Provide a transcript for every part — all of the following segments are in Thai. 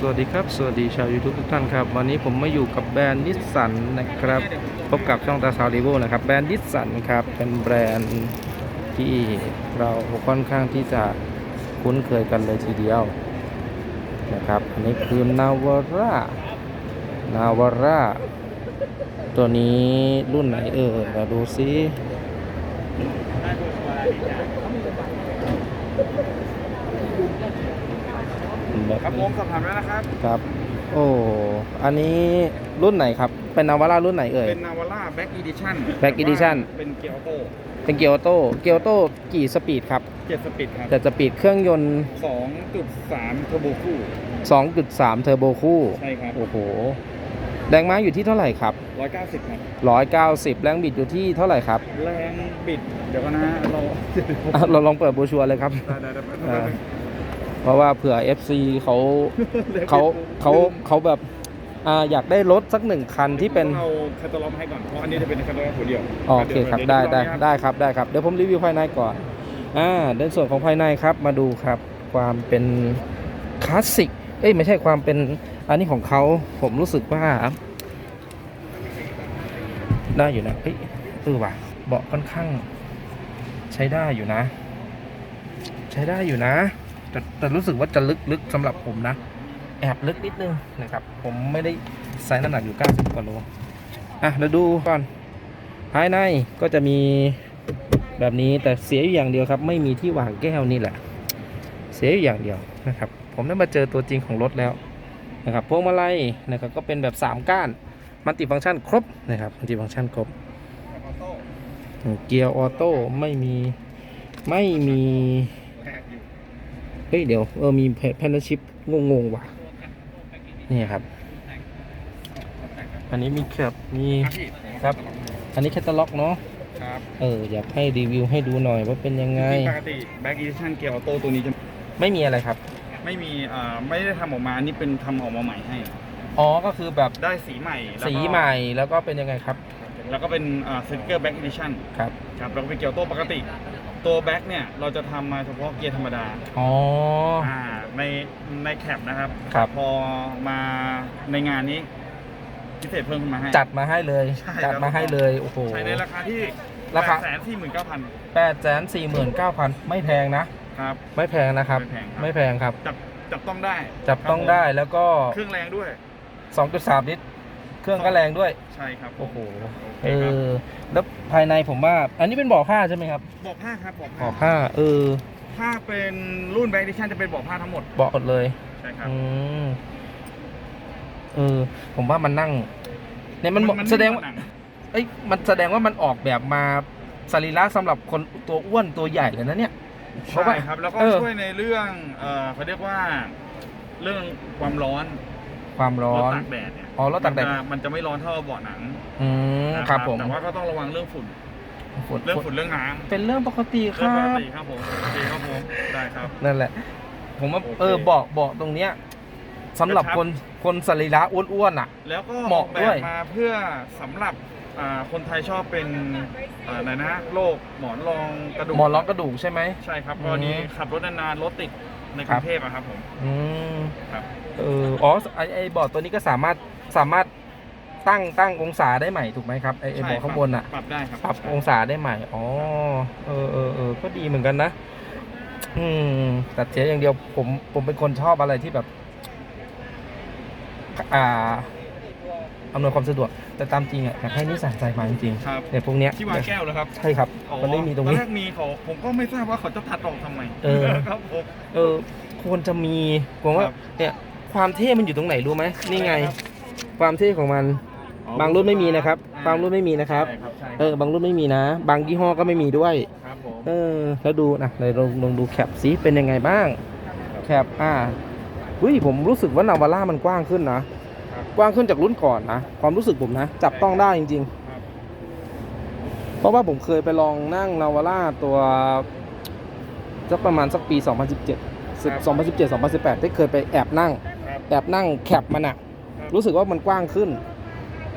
สวัสดีครับ สวัสดีชาว YouTube ทุกท่านครับ วันนี้ผมมาอยู่กับแบรนด์นิสสันนะครับพบกับช่องตาซาวดีโวนะครับ แบรนด์นิสสันครับ เป็นแบรนด์ที่เราค่อนข้างที่จะคุ้นเคยกันเลยทีเดียวนะครับอันนี้คือนาวาร่านาวาร่าตัวนี้รุ่นไหนเออมาดูซิ แบบครับผมสอบถามแล้วนะครับ ครับ โอ้ อันนี้รุ่นไหนครับ เป็นนาวาร่ารุ่นไหนเอ่ย เป็นนาวาร่าแบ็กอีดิชั่น Back Edition เป็นเกียร์ออโต้เป็นเกียร์ออโต้ เกียร์ออโต้กี่สปีดครับเจ็ดสปีดครับแต่สปีดเครื่องยนต์ สองจุดสามเทอร์โบคู่ 2.3 เทอร์โบคู่ ใช่ครับโอ้โห แรงม้าอยู่ที่เท่าไหร่ครับ ร้อยเก้าสิบครับ 190 แรงบิดอยู่ที่เท่าไหร่ครับแรงบิด เดี๋ยวก่อนนะ เราอะเราลองเปิดโบรชัวร์เลยครับ ได้ได้ได้เออเพ ราะว่าเผื่อ FC เขาเขาเขาเขาแบบอ่าอยากได้รถสักหนึ่งคันที่เป็นเอาแคตตาล็อกให้ก่อนเพราะอันนี้จะเป็นแคตตาล็อกหัวเดียวโอเคครับเยวได้ได้เยวได้ครับได้ครับเดี๋ยวผมรีวิวภายในก่อนอ่าในส่วนของภายในครับมาดูครับความเป็นคลาสสิกเอ้ยไม่ใช่ความเป็นอันนี้ของเขาผมรู้สึกว่า ได้อยู่นะเอ้ยเออว่ะเบาะค่อนข้าง ใช้ได้อยู่นะ ใช้ได้อยู่นะ แต่แต่รู้สึกว่าจะลึกลึกสำหรับผมนะ แอบลึกนิดนึงนะครับ ผมไม่ได้ใส่น้ำหนักอยู่ 90กว่าโลอะเราดูก่อนภายในก็จะมีแบบนี้แต่เสียอยู่อย่างเดียวครับ ไม่มีที่วางแก้วนี่แหละ เสียอยู่อย่างเดียวนะครับ ผมได้มาเจอตัวจริงของรถแล้วนะครับพวงมาลัยนะครับก็เป็นแบบ 3 ก้านมัลติฟังก์ชันครบนะครับมัลติฟังก์ชันครบเกียร์ออโต้ไม่มีไม่มี เฮ้ยเดี๋ยวเออมีแพนชิปงงๆว่ะนี่ครับ อันนี้มีแคปมีครับพี่ครับ อันนี้แคตตาล็อกเนาะครับเอออยากให้รีวิวให้ดูหน่อยว่าเป็นยังไงปกติแบ็กอีดิชั่นเกียร์ออโต้ตัวนี้จะไม่มีอะไรครับ ไม่มีอ่าไม่ได้ทำออกมาอันนี้เป็นทำออกมาใหม่ให้ อ๋อก็คือแบบได้สีใหม่แล้วก็สีใหม่แล้วก็เป็นยังไงครับ แล้วก็เป็นอ่าสติกเกอร์แบ็กอีดิชั่นครับครับแล้วก็เป็นเกียร์ออโต้ปกติ ตัวแบ็กเนี่ยเราจะทำมาเฉพาะเกียร์ธรรมดาอ๋อ อ่าในในแคปนะครับ ครับ พอมาในงานนี้พิเศษเพิ่มขึ้นมาให้ จัดมาให้เลย ใช่จัดครับมาให้เลยโอ้โห ใช้ในราคาที่ราคา แสนสี่หมื่นเก้าพันแปดแสนสี่หมื่นเก้าพันไม่แพงนะ ครับ ไม่แพงนะครับ ไม่แพงครับ ไม่แพงครับ จับจับต้องได้จับต้องได้แล้วก็ เครื่องแรงด้วย 2.3 ลิตร เครื่องก็แรงด้วย ใช่ครับโอ้โหเคเอครับอแล้วภายในผมว่า อันนี้เป็นเบ่อผ้าใช่ไหมครับบอกผ้าครับบอกเบ่ผ้าอผ้าเออถ้าเป็นรุ่นแบ็กดิชั่นจะเป็นบอกผ้าทั้งหมดเบาะหมดเลยใช่ครับอืมเออ ผมว่ามันนั่งเนี่ยมันเหมาะไม่แสดงเหว่ามือนหนัเอ้ยมันแสดงว่ามันออกแบบมาสรีระสำหรับคนตัวอ้วนตัวใหญ่เลยนะเนี่ยเพราะว่าใช่ครับ แล้วก็เออช่วยในเรื่อง เอ่อเขาเรียกว่า เรื่องความร้อน ความร้อนรถตากแดดเนี่ยอ๋อรถตากแดด มันจะมันจะไม่ร้อนเท่าเบาะหนังอืมนะครับผมแต่ว่าก็ต้องระวังเรื่องฝุ่น ฝุ่นเรื่องฝุ่นเรื่องน้ำเป็นเรื่องปกติคเรื่องรัปกบ ติครับผมโอเคครับผมได้ครับ นั่นแหละ ผมว่าโอเคเออเบาะเบาะตรงเนี้ยสำหรับกระชับ คนคนสรีระอ้วนๆอะ แล้วก็เหมาะออกแบด้วยบมาเพื่อสำหรับอ่าคนไทยชอบเป็นอ่าอะไรนะโรคหมอนรองกระดูกหมอนรองกระดูกใช่ไหม ใช่ครับอืม กรณีขับรถนานๆรถติดในกรุงเทพอะครับผม อืมครับ เอออ๋อไอไอเบาะตัวนี้ก็สามารถสามารถตั้งตั้งองศาได้ใหม่ถูกไหมครับไอไอเบาะข้างบนอะปรับได้ครับปรับองศาได้ใหม่อ๋อเออเออเออก็ดีเหมือนกันนะ อืมแต่เสียอย่างเดียวผมผมเป็นคนชอบอะไรที่แบบ อ่าอำนวยความสะดวกแต่ตามจริงอะอยากให้นิสสันใจมาจริงครับๆเนี่ยพวกเนี้ยที่วางแก้วเหรอครับใช่ครับอ๋อมันไม่มีตรงตอนี้นแรกมีเขาผมก็ไม่ทราบว่าเขาจะตัดออกทำไมเออครับผมเออควรจะมีผมว่าครับเนี่ย ความเท่มันอยู่ตรงไหนรู้ไหมนี่ไงครับความเท่ของมันอ๋อบางรุ่นไม่มีนะครับอ่บางรุ่นไม่มีนะครับใช่ครับใช่เออ บางรุ่นไม่มีนะ บางยี่ห้อก็ไม่มีด้วยครับผมเออ แล้วดูนะเลยลองลองดูแคปซิเป็นยังไงบ้าง แคป อ่าเฮ้ยผมรู้สึกว่านาวาร่ามันกว้างขึ้นนะครับกว้างขึ้นจากรุ่นก่อนนะ ความรู้สึกผมนะ จับต้องได้จริงครับๆเพราะว่าผมเคยไปลองนั่งนาวาร่าตัวสักประมาณสักปี 2017 2017 2018 ที่เคยไปแอบนั่ง ครับแอบนั่งแคปมันอะครับรู้สึกว่ามันกว้างขึ้น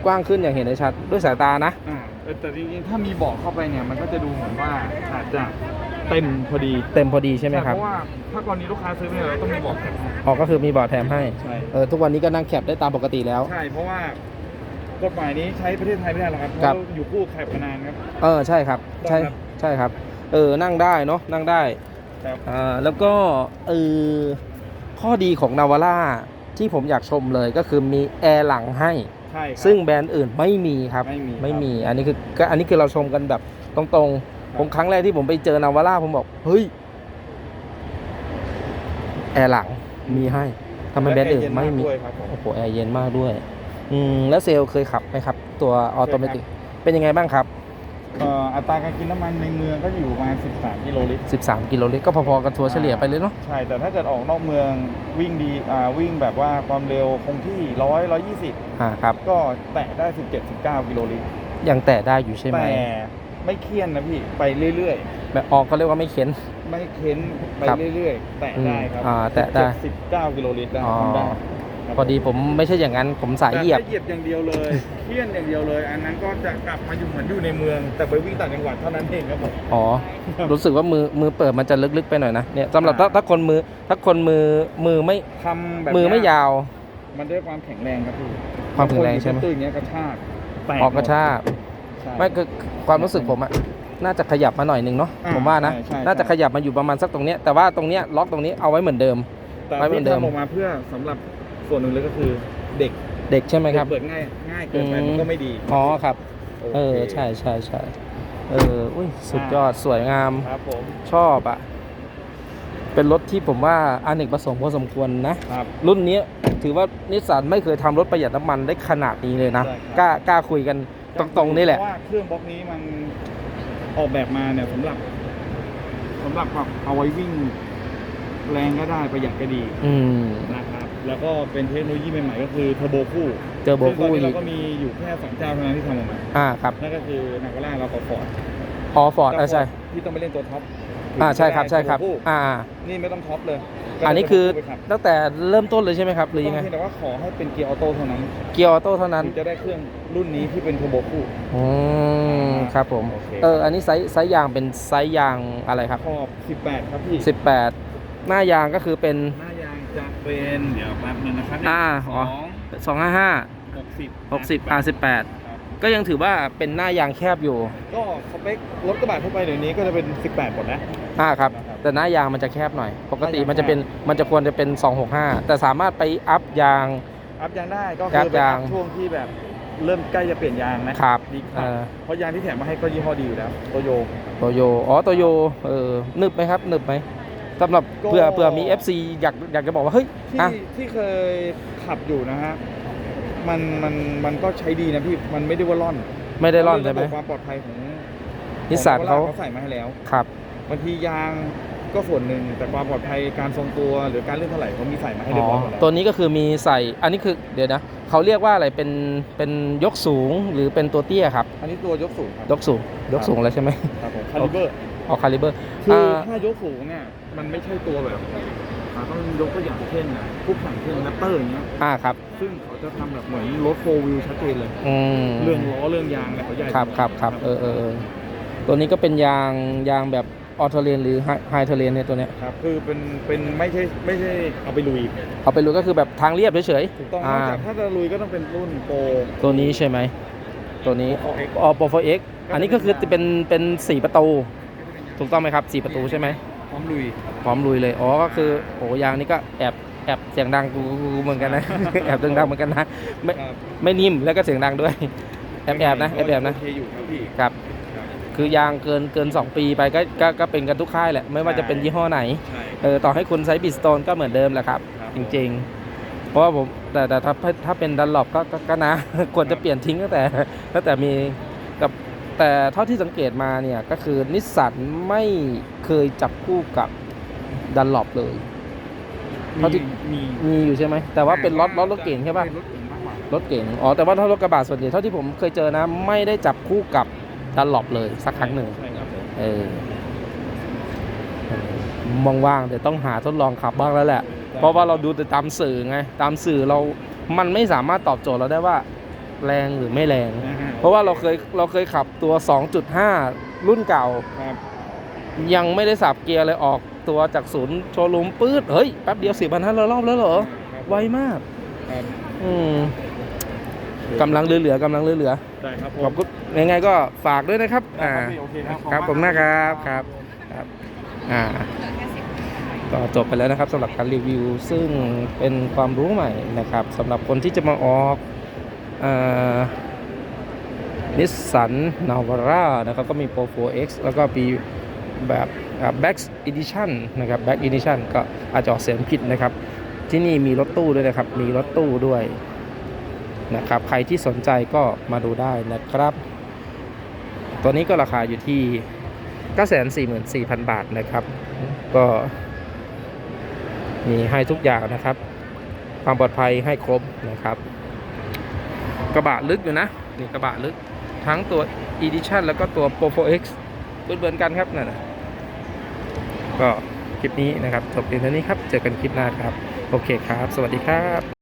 กว้างขึ้นอย่างเห็นได้ชัดด้วยสายตานะ อ่าเออแต่จริงๆถ้ามีเบาะเข้าไปเนี่ยมันก็จะดูเหมือนว่าอาจจะเต็มพอดีเต็มพอดีใช่ไหมครับเพราะว่าถ้ากรณีลูกค้าซื้อเนี่ยเราต้องมีบอกแคปให้ออกก็คือมีบอร์ดแถมให้ใช่เออทุกวันนี้ก็นั่งแคปได้ตามปกติแล้ว ใช่เพราะว่ากฎหมายนี้ใช้ประเทศไทยไม่ได้หรอกครับเพครับราะอยู่คู่แคปมานานครับ เออใช่ครับ ใช่ครับ ใช่ครับ เออนั่งได้เนาะนั่งได้ครับอ่าแล้วก็เออข้อดีของนาวาร่า ที่ผมอยากชมเลยก็คือมีแอร์หลังให้ ใช่ครับ ซึ่งแบรนด์อื่นไม่มีครับไม่มีครับไม่มีอันนี้คือก็อันนี้คือเราชมกันแบบตรงๆ ผมครั้งแรกที่ผมไปเจอนาวาร่าผมบอก เฮ้ย แอร์หลังมีให้ทำไมแบรนด์อื่นไม่มี และแอร์เย็นากด้วยครับผมโอ้โหแอร์เย็นมากด้วย อืม แล้วเซลลเคยขับไหมครับ ตัวออโตเมติกเป็นยังไงบ้างครับเอ่ออัตราการกินน้ำมันในเมืองก็อยู่ประมาณ 13 กิโลลิตร 13 กิโลลิตรก็พอๆกับทัวร์เฉลี่ยไปเลยเนาะ ใช่ แต่ถ้าเกิดออกนอกเมืองวิ่งดีอ่าวิ่งแบบว่าความเร็วคงที่ 100 120อ่าครับ ก็แตะได้ 17 19 กิโลลิตร ยังแตะได้อยู่ใช่ไหม แต่ไม่เคี่ยนนะพี่ ไปเรื่อยแบบออกก็เรียกว่าไม่เข็นๆไม่เค้นไปครับเรื่อยๆ แตะได้ครับอืมอ่าแตะได้17 19 กิโลลิตรได้อ๋อทำได้ครับ พอดีผมไม่ใช่อย่างนั้นผมสายเหยียบ แต่ถ้าเหยียบอย่างเดียวเลยเคี่ยนอย่างเดียวเลย อันนั้นก็จะกลับมาอยู่เหมือนอยู่ในเมือง แต่ไปวิ่งต่างจังหวัดเท่านั้นเองครับผม อ๋อ รู้สึกว่ามือมือเปิดมันจะลึกๆไปหน่อยนะเนี่ยสำหรับถ้าถ้าคนมือถ้าคนมือมือไม่ทำแบบมือไม่เนี้ยาว มันด้วยความแข็งแรงครับพี่ความแข็งแรงใช่ไหมบางคนอยู่ตื้นๆอย่างเงี้ยกระชากแตออกกระชากใช่ ไม่คือความรู้สึกผมอะน่าจะขยับมาหน่อยหนึงเนาะอ่าผมว่านะใช่ใช่ น่าจะขยับมาอยู่ประมาณสักตรงเนี้ยแต่ว่าตรงเนี้ยล็อกตรงนี้เอาไว้เหมือนเดิม แต่ไม่เหมือนเดิม ทำออกมาเพื่อสำหรับ ส่วนหนึ่งเลยก็คือเด็กเด็กใช่ไหมครับเปิดง่ายง่ายเกินไปอืม มันก็ไม่ดีอ๋อครับ โคเออใช่ใช่ใช่เอออุ้ยสุดยอดสวยงาม ครับผมชอบอะเป็นรถที่ผมว่าอเนกประสงค์พอสมควรนะ ครับ รุ่นนี้ถือว่านิสสันไม่เคยทำรถประหยัดน้ำมันได้ขนาดนี้เลยนะใช่ครับ กล้ากล้าคุยกันตรงๆนี่แหละ เพราะว่าเครื่องบล็อกนี้มันออกแบบมาเนี่ยสำหรับสำหรับแบบเอาไว้วิ่ง แรงก็ได้ประหยัดก็ดีอืม นะครับ แล้วก็เป็นเทคโนโลยีใหม่ๆก็คือเทอร์โบคู่เจอโบซึ่งตอนคู่นี้อีเรากก็มีอยู่แค่สองเจ้าเท่านั้นที่ทำออกมาอ่าครับนั่นก็คือนาคาร่าเรากับฟอร์ดออฟอร์ดอ่าใช่ที่ต้องไปเล่นตัวท็อปอ่าใช่ครับใช่ครับเทอโคู่อ่า นี่ไม่ต้องท็อปเลย อันนี้คือก็ได้เทร์โบคู่ไปขับตั้งแต่เริ่มต้นเลยใช่ไหมครับหรือยังไงต้องเพียงแต่ว่าขอให้เป็นเกียร์ออโต้เท่านั้น เกียร์ออโต้เท่านั้นถึงจะได้เครื่องรุ่นนี้ที่เป็นเทอร์โบคู่อืมครับผมโอเคเอออันนี้ไซส์ไซส์ยางเป็นไซส์ยางอะไรครับขอบ18 ครับพี่18 หน้ายางก็คือเป็นหน้ายาง จะเป็นเดี๋ยวแป๊บนึงนะครับอ่าสอ๋อ อง255หกสิบ60 R18 ก็ยังถือว่าเป็นหน้ายางแคบอยู่ ก็สเปครถกระบะทั่วไปเดี๋ยวนี้ก็จะเป็น 18หมดนะ อ่าครับนะครับแต่หน้ายางมันจะแคบหน่อย ปกติหน้ายางมันจะเป็นมันจะควรจะเป็น 265 แต่สามารถไปอัพยาง อัพยางได้ก็อัคือพเป็นยาง อัพช่วงที่แบบเริ่มใกล้จะเปลี่ยนยางนะครับดีคเอรับอเพราะยางที่แถมมาให้ก็ยี่ห้อดีอยู่แล้วโตโยโตโยอ๋อโตโยเออนึบไหมครับนึบไหม สำหรับก็เผื่อเผื่อมี FC อยากอยากจะบอกว่าเฮ้ยที่อะที่เคยขับอยู่นะฮะ มันมันมันก็ใช้ดีนะพี่ มันไม่ได้ว่าร่อนไม่ได้ร่อนใช่ไหม ระบบความปลอดภัยของนิสสันของเขา เขาใส่มาให้แล้ว ครับ บางทียางก็ส่วนหนึ่ง แต่ความปลอดภัยการทรงตัวหรือการเลื่อนถลายเขามีใส่มาให้อ๋เรียอบร้อยหมดแล้วตัวนี้ก็คือมีใส่ อันนี้คือเดี๋ยวนะเขาเรียกว่าอะไรเป็นเป็นยกสูงหรือเป็นตัวเตี้ยครับ อันนี้ตัวยกสูงครับ ยกสูงยกสูงแล้วใช่ไหม ครับผมคาลิเบอร์ ออกคาลิเบอร์คืออาถ้ายกสูงเนี่ยมันไม่ใช่ตัวแบบอ่าต้องยกตัวอย่างเช่นนะผู้แข่งเช่นแรปเตอร์อย่างเงี้ยอ่าครับ ซึ่งเขาจะทำแบบเหมือนรถโฟวิวชัดเจนเลยอืมเรื่องล้อเรื่องยางอะไรเขาใหญ่ครับครับครับเออเออเออตัวนี้ก็เป็นยางยางแบบออโตเรนหรือไฮเทเรนเนี่ยตัวเนี้ยครับคือเป็นเป็นไม่ใช่ไม่ใช่เอาไปลุยเอาไปรู้ก็คือแบบทางเรียบเฉยถูกต้องอ่านอกจากถ้าจะลุยก็ต้องเป็นรุ่นโปรๆตัวนี้ใช่ไหมตัวนี้โปรเอ็กออโปรโฟเอ็กอันนี้ก็คือเป็นเป็นสี่ประตู ถูกต้องไหมครับสี่ประตูใช่ไหมพร้อมลุยพร้อมลุยเลยอ๋อก็คือโอ้ยางนี้ก็แอบแอบเสียงดังกูเหมือนกันนะแอบเสียงดังเหมือนกันนะไม่ครับไม่นิ่มแล้วก็เสียงดังด้วยแอบแอบนะแอบแอบนะโอเคอยู่ครับพี่ครับครับคือยางเกินเกิน 2 ปีไปก็ก็ก็เป็นกันทุกค่ายแหละ ไม่ว่าจะเป็นยี่ห้อไหนใช่เออต่อให้คุณใช้บิสโตนก็เหมือนเดิมแหละครับครับ จริง ๆ เพราะว่าผมแต่แต่ถ้าถ้าเป็นดันหลบก็ก็ก็นะควรจะเปลี่ยนทิ้งตั้งแต่ตั้งแต่มีกับ แต่เท่าที่สังเกตมาเนี่ยก็คือนิสสันไม่เคยจับคู่กับดันหลบเลยเท่าที่มีมีอยู่ใช่ไหมแต่ว่าเป็นรถรถรถเก่งใช่ป่ะเป็นรถเก่งมากกว่ารถเก่งอ๋อแต่ว่าถ้ารถกระบะส่วนใหญ่เท่าที่ผมเคยเจอนะ ไม่ได้จับคู่กับดันหลบเลยสักครั้งหนึ่งใช่ครับผมเออมองว่างๆเดี๋ยวต้องหาทดลองขับบ้างแล้วแหละ เพราะว่าเราดูแต่ตามสื่อไงตามสื่อเรามันไม่สามารถตอบโจทย์เราได้ว่า แรงหรือไม่แรงนะฮเพราะว่าเราเคยเราเคยขับตัว 2.5 รุ่นเก่า ครับยังไม่ได้สับเกียร์เลยออกตัวจากศูนย์โชว์รูมปื๊ดเฮ้ยแป๊บเดียวสี่พันห้าร้อยรอบแล้วเหรอ ครับไวมาก ครับอืมกำลังเหลือๆกำลังเหลือได้ครับผๆขอบมคุณยังไงก็ฝากด้วยนะครับได้อ่าครับพี่โอเคครับครับขผอบมณนะครับครับ ครับ อ่า ก็จบไปแล้วนะครับสำหรับการรีวิว ซึ่งเป็นความรู้ใหม่นะครับสำหรับคนที่จะมาออก นิสสันนาวาร่านะครับ ก็มี Pro 4X แล้วก็มีแบบแบ็กอีดิชันนะครับแบ็กอีดิชันก็อาจจะออกเสียงผิดนะครับ ที่นี่มีรถตู้ด้วยนะครับ มีรถตู้ด้วยนะครับ ใครที่สนใจก็มาดูได้นะครับ ตัวนี้ก็ราคาอยู่ที่944,000 บาทนะครับ ก็มีให้ทุกอย่างนะครับ ความปลอดภัยให้ครบนะครับ กระบะลึกอยู่นะนี่กระบะลึก ทั้งตัว Edition แล้วก็ตัว Pro 4X เหมือนๆกันครับนั่นนะก็คลิปนี้นะครับจบเพียงเท่านี้ครับ เจอกันคลิปหน้าครับ โอเคครับ สวัสดีครับ